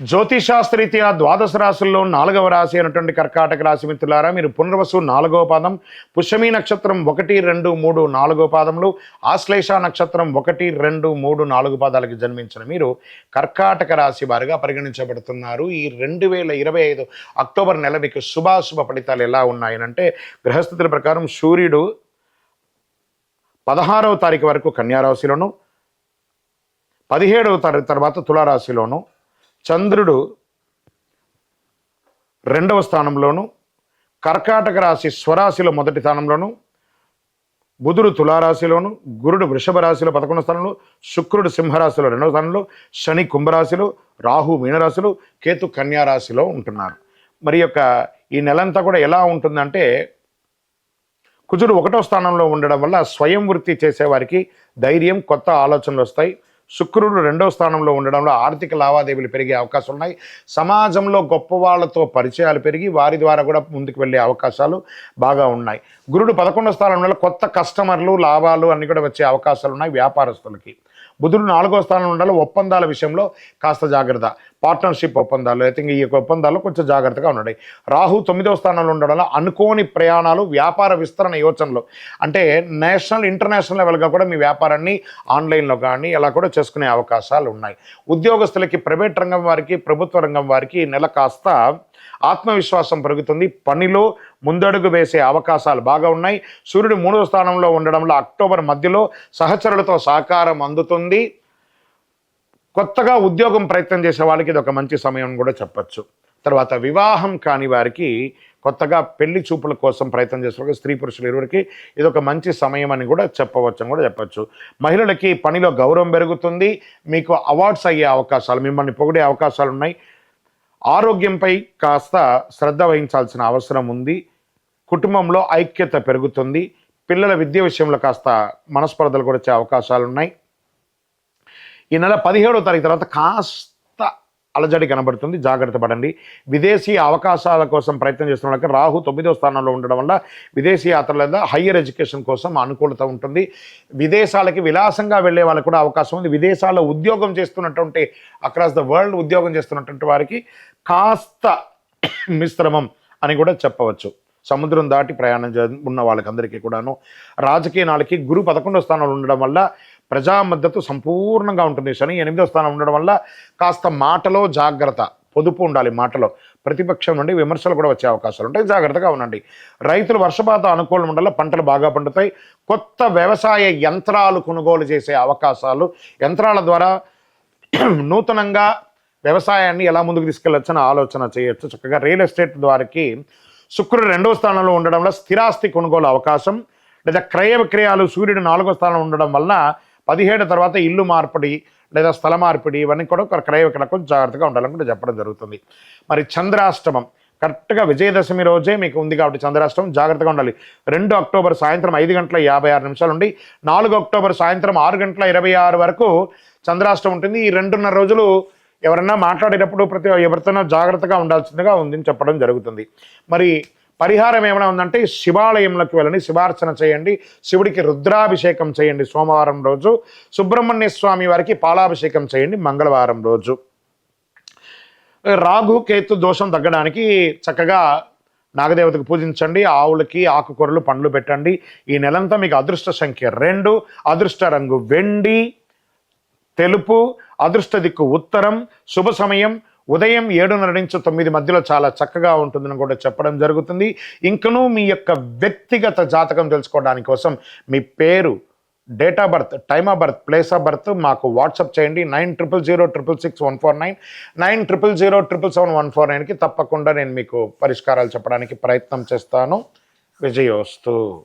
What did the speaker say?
జ్యోతిషాస్త్రీత్యా ద్వాదశ రాశుల్లో నాలుగవ రాశి అయినటువంటి కర్కాటక రాశి మిత్రులారా మీరు పునర్వసు నాలుగవ పాదం పుష్యమి నక్షత్రం ఒకటి రెండు మూడు నాలుగో పాదములు ఆశ్లేష నక్షత్రం ఒకటి రెండు మూడు నాలుగు పాదాలకు జన్మించిన మీరు కర్కాటక రాశి వారుగా పరిగణించబడుతున్నారు. ఈ రెండు వేల ఇరవై ఐదు అక్టోబర్ నెల మీకు శుభాశుభ ఫలితాలు ఎలా ఉన్నాయనంటే గ్రహస్థితుల ప్రకారం సూర్యుడు పదహారవ తారీఖు వరకు కన్యారాశిలోను పదిహేడవ తారీఖు తర్వాత తులారాశిలోను చంద్రుడు రెండవ స్థానంలోను కర్కాటక రాశి స్వరాశిలో మొదటి స్థానంలోను బుధుడు తులారాశిలోను గురుడు వృషభ రాశిలో పదకొండవ స్థానంలో శుక్రుడు సింహరాశిలో రెండవ స్థానంలో శని కుంభరాశిలో రాహు మీనరాశిలో కేతు కన్యారాశిలో ఉంటున్నారు. మరి యొక్క ఈ నెలంతా కూడా ఎలా ఉంటుందంటే కుజుడు ఒకటో స్థానంలో ఉండడం వల్ల స్వయం వృత్తి చేసేవారికి ధైర్యం కొత్త ఆలోచనలు వస్తాయి. శుక్రుడు రెండవ స్థానంలో ఉండడంలో ఆర్థిక లావాదేవీలు పెరిగే అవకాశాలు ఉన్నాయి సమాజంలో గొప్ప వాళ్ళతో పరిచయాలు పెరిగి వారి ద్వారా కూడా ముందుకు వెళ్ళే అవకాశాలు బాగా ఉన్నాయి. గురుడు పదకొండో స్థానంలో కొత్త కస్టమర్లు లాభాలు అన్నీ కూడా వచ్చే అవకాశాలు ఉన్నాయి వ్యాపారస్తులకి. బుధుడు నాలుగో స్థానంలో ఉండాలి. ఒప్పందాల విషయంలో కాస్త జాగ్రత్త. పార్ట్నర్షిప్ ఒప్పందాలు అయితే ఈ యొక్క ఒప్పందాల్లో కొంచెం జాగ్రత్తగా ఉండండి. రాహు తొమ్మిదవ స్థానంలో ఉండడం వల్ల అనుకోని ప్రయాణాలు వ్యాపార విస్తరణ యోచనలు. అంటే నేషనల్ ఇంటర్నేషనల్ లెవెల్గా కూడా మీ వ్యాపారాన్ని ఆన్లైన్లో కానీ ఇలా కూడా చేసుకునే అవకాశాలు ఉన్నాయి. ఉద్యోగస్తులకి ప్రైవేట్ రంగం వారికి ప్రభుత్వ రంగం వారికి నెల కాస్త ఆత్మవిశ్వాసం పెరుగుతుంది. పనిలో ముందడుగు వేసే అవకాశాలు బాగా ఉన్నాయి. సూర్యుడు మూడవ స్థానంలో ఉండడంలో అక్టోబర్ మధ్యలో సహచరులతో సహకారం అందుతుంది. కొత్తగా ఉద్యోగం ప్రయత్నం చేసే వాళ్ళకి ఇది ఒక మంచి సమయం కూడా చెప్పచ్చు. తర్వాత వివాహం కాని వారికి కొత్తగా పెళ్ళి చూపుల కోసం ప్రయత్నం చేసే స్త్రీ పురుషులు ఇరువురికి ఇది ఒక మంచి సమయం అని కూడా చెప్పవచ్చు అని కూడా చెప్పచ్చు. మహిళలకి పనిలో గౌరవం పెరుగుతుంది. మీకు అవార్డ్స్ అయ్యే అవకాశాలు మిమ్మల్ని పొగిడే అవకాశాలు ఉన్నాయి. ఆరోగ్యంపై కాస్త శ్రద్ధ వహించాల్సిన అవసరం ఉంది. కుటుంబంలో ఐక్యత పెరుగుతుంది. పిల్లల విద్య విషయంలో కాస్త మనస్పర్ధలు కూడా వచ్చే అవకాశాలు ఉన్నాయి. ఈ నెల పదిహేడో తారీఖు తర్వాత కాస్త అలజడి కనబడుతుంది. జాగ్రత్త పడండి. విదేశీ అవకాశాల కోసం ప్రయత్నం చేస్తున్న వాళ్ళకి రాహు తొమ్మిదో స్థానంలో ఉండడం వల్ల విదేశీ యాత్రల లేదా హయ్యర్ ఎడ్యుకేషన్ కోసం అనుకూలత ఉంటుంది. విదేశాలకి విలాసంగా వెళ్ళే వాళ్ళకి కూడా అవకాశం ఉంది. విదేశాల్లో ఉద్యోగం చేస్తున్నటువంటి అక్రాస్ ద వరల్డ్ ఉద్యోగం చేస్తున్నటువంటి వారికి కాస్త మిశ్రమం అని కూడా చెప్పవచ్చు. సముద్రం దాటి ప్రయాణం చే- ఉన్న వాళ్ళకందరికీ కూడాను. రాజకీయ నాళ్ళకి గురు పదకొండో స్థానంలో ఉండడం వల్ల ప్రజా మద్దతు సంపూర్ణంగా ఉంటుంది. శని ఎనిమిదో స్థానం ఉండడం వల్ల కాస్త మాటలో జాగ్రత్త పొదుపు ఉండాలి మాటలో. ప్రతిపక్షం నుండి విమర్శలు కూడా వచ్చే అవకాశాలు ఉంటాయి. జాగ్రత్తగా ఉండండి. రైతులు వర్షపాతం అనుకూలం ఉండాలి పంటలు బాగా పండుతాయి. కొత్త వ్యవసాయ యంత్రాలు కొనుగోలు చేసే అవకాశాలు యంత్రాల ద్వారా నూతనంగా వ్యవసాయాన్ని ఎలా ముందుకు తీసుకెళ్ళొచ్చని ఆలోచన చేయొచ్చు. చక్కగా రియల్ ఎస్టేట్ ద్వారాకి శుక్రుడు రెండవ స్థానంలో ఉండడం వల్ల స్థిరాస్తి కొనుగోలు అవకాశం లేదా క్రయ విక్రయాలు సూర్యుడు నాలుగో స్థానంలో ఉండడం వల్ల పదిహేడు తర్వాత ఇల్లు మార్పిడి లేదా స్థల మార్పిడి ఇవన్నీ కూడా ఒక క్రయ విక్రయ కొంచెం జాగ్రత్తగా ఉండాలని కూడా చెప్పడం జరుగుతుంది. మరి చంద్రాష్టమం కరెక్ట్గా విజయదశమి రోజే మీకు ఉంది కాబట్టి చంద్రాష్టమం జాగ్రత్తగా ఉండాలి. రెండు అక్టోబర్ సాయంత్రం ఐదు గంటల యాభై ఆరు నిమిషాల నుండి నాలుగు అక్టోబర్ సాయంత్రం ఆరు గంటల ఇరవై ఆరు వరకు చంద్రాష్టమం ఉంటుంది. ఈ రెండున్నర రోజులు ఎవరన్నా మాట్లాడేటప్పుడు ప్రతి ఎవరితోనో జాగ్రత్తగా ఉండాల్సిందిగా ఉందని చెప్పడం జరుగుతుంది. మరి పరిహారం ఏమైనా ఉందంటే శివాలయంలోకి వెళ్ళండి శివార్చన చేయండి శివుడికి రుద్రాభిషేకం చేయండి సోమవారం రోజు సుబ్రహ్మణ్య స్వామి వారికి పాలాభిషేకం చేయండి మంగళవారం రోజు. రాగు కేతు దోషం తగ్గడానికి చక్కగా నాగదేవతకు పూజించండి ఆవులకి ఆకుకూరలు పండ్లు పెట్టండి. ఈ నెలంతా మీకు అదృష్ట సంఖ్య రెండు అదృష్ట రంగు వెండి తెలుపు అదృష్ట దిక్కు ఉత్తరం శుభ సమయం ఉదయం ఏడున్నర నుంచి తొమ్మిది మధ్యలో చాలా చక్కగా ఉంటుందని కూడా చెప్పడం జరుగుతుంది. ఇంకనూ మీ యొక్క వ్యక్తిగత జాతకం తెలుసుకోవడానికి కోసం మీ పేరు date of birth time of birth place of birth మాకు వాట్సాప్ చేయండి. Nine triple zero triple six one four nine nine triple zero triple seven one four నైన్కి తప్పకుండా నేను మీకు పరిష్కారాలు చెప్పడానికి ప్రయత్నం చేస్తాను. విజయోస్తు.